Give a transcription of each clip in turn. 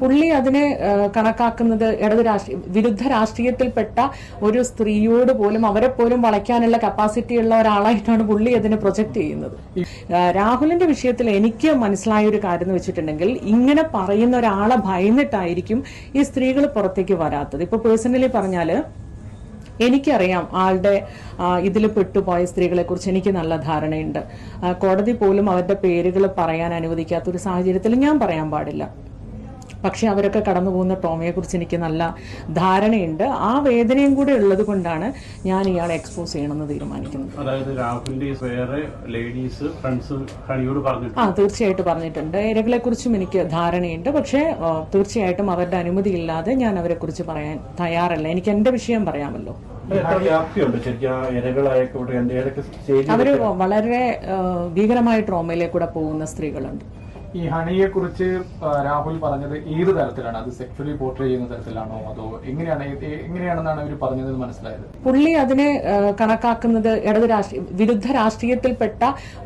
പുള്ളി അതിനെ കണക്കാക്കുന്നത് ഇടത് രാഷ്ട്രീയ വിരുദ്ധ രാഷ്ട്രീയത്തിൽപ്പെട്ട ഒരു സ്ത്രീയോട് പോലും അവരെ പോലും വളയ്ക്കാനുള്ള കപ്പാസിറ്റി ഉള്ള ഒരാളായിട്ടാണ് പുള്ളി അതിനെ പ്രൊജക്ട് ചെയ്യുന്നത്. രാഹുലിന്റെ വിഷയത്തിൽ എനിക്ക് മനസ്സിലായ ഒരു കാര്യം എന്ന് വെച്ചിട്ടുണ്ടെങ്കിൽ ഇങ്ങനെ പറയുന്ന ഒരാളെ ഭയന്നിട്ടായിരിക്കും ഈ സ്ത്രീകൾ പുറത്തേക്ക് വരാത്തത്. ഇപ്പൊ പേഴ്സണലി പറഞ്ഞാൽ എനിക്കറിയാം ആളുടെ ഇതിൽ പെട്ടുപോയ സ്ത്രീകളെ കുറിച്ച് എനിക്ക് നല്ല ധാരണയുണ്ട്. കോടതി പോലും അവരുടെ പേരുകൾ പറയാൻ അനുവദിക്കാത്ത ഒരു സാഹചര്യത്തിൽ ഞാൻ പറയാൻ പാടില്ല. പക്ഷെ അവരൊക്കെ കടന്നു പോകുന്ന ട്രോമയെ കുറിച്ച് എനിക്ക് നല്ല ധാരണയുണ്ട്. ആ വേദനയും കൂടെ ഉള്ളത് കൊണ്ടാണ് ഞാൻ ഇയാളെ എക്സ്പോസ് ചെയ്യണമെന്ന് തീരുമാനിക്കുന്നത്. അതായത് രാഹുലിന്റെ വേറെ ലേഡീസ് ഫ്രണ്ട്സ് ഹണിയോട് പറഞ്ഞിട്ടുണ്ട്. ആ തീർച്ചയായിട്ടും പറഞ്ഞിട്ടുണ്ട്. ഇരകളെ കുറിച്ചും എനിക്ക് ധാരണയുണ്ട്. പക്ഷേ തീർച്ചയായിട്ടും അവരുടെ അനുമതി ഇല്ലാതെ ഞാൻ അവരെ കുറിച്ച് പറയാൻ തയ്യാറല്ല. എനിക്ക് എന്റെ വിഷയം പറയാമല്ലോ. അവർ വളരെ ഭീകരമായ ട്രോമയിലേക്കൂടെ പോകുന്ന സ്ത്രീകളുണ്ട്. ഈ ഹണിയെ കുറിച്ച് രാഹുൽ പറഞ്ഞത് ഏത് തരത്തിലാണ്? അത് സെക്ഷലി പോർട്രേ ചെയ്യുന്ന തരത്തിലാണോ അതോ എങ്ങനെയാണ്? എങ്ങനെയാണെന്നാണ് അവർ പറഞ്ഞത് മനസ്സിലായത്? പുള്ളി അതിനെ കണക്കാക്കുന്നത് ഇടത് രാഷ്ട്രീയ വിരുദ്ധ രാഷ്ട്രീയത്തിൽപ്പെട്ട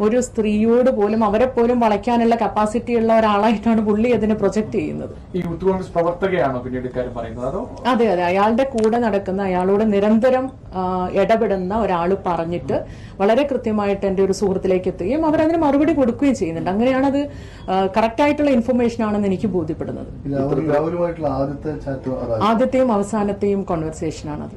ഒരു സ്ത്രീയോട് പോലും അവരെ പോലും വളയ്ക്കാനുള്ള കപ്പാസിറ്റി ഉള്ള ഒരാളായിട്ടാണ് പുള്ളി അതിനെ പ്രൊജക്ട് ചെയ്യുന്നത്. ഈ യൂത്ത് കോൺഗ്രസ് പ്രവർത്തകയാണോ പിന്നീട് ഇക്കാര്യം പറയുന്നത്? അതോ അതെ അതെ. അയാളുടെ കൂടെ നടക്കുന്ന അയാളോട് നിരന്തരം ഇടപെടുന്ന ഒരാൾ പറഞ്ഞിട്ട് വളരെ കൃത്യമായിട്ട് എന്റെ ഒരു സുഹൃത്തിലേക്ക് എത്തുകയും അവരതിന് മറുപടി കൊടുക്കുകയും ചെയ്യുന്നുണ്ട്. അങ്ങനെയാണ് അത് കറക്റ്റ് ആയിട്ടുള്ള ഇൻഫർമേഷൻ ആണെന്ന് എനിക്ക് ബോധ്യപ്പെടുന്നത് ആദ്യത്തെയും അവസാനത്തെയും കോൺവെർസേഷൻ ആണത്.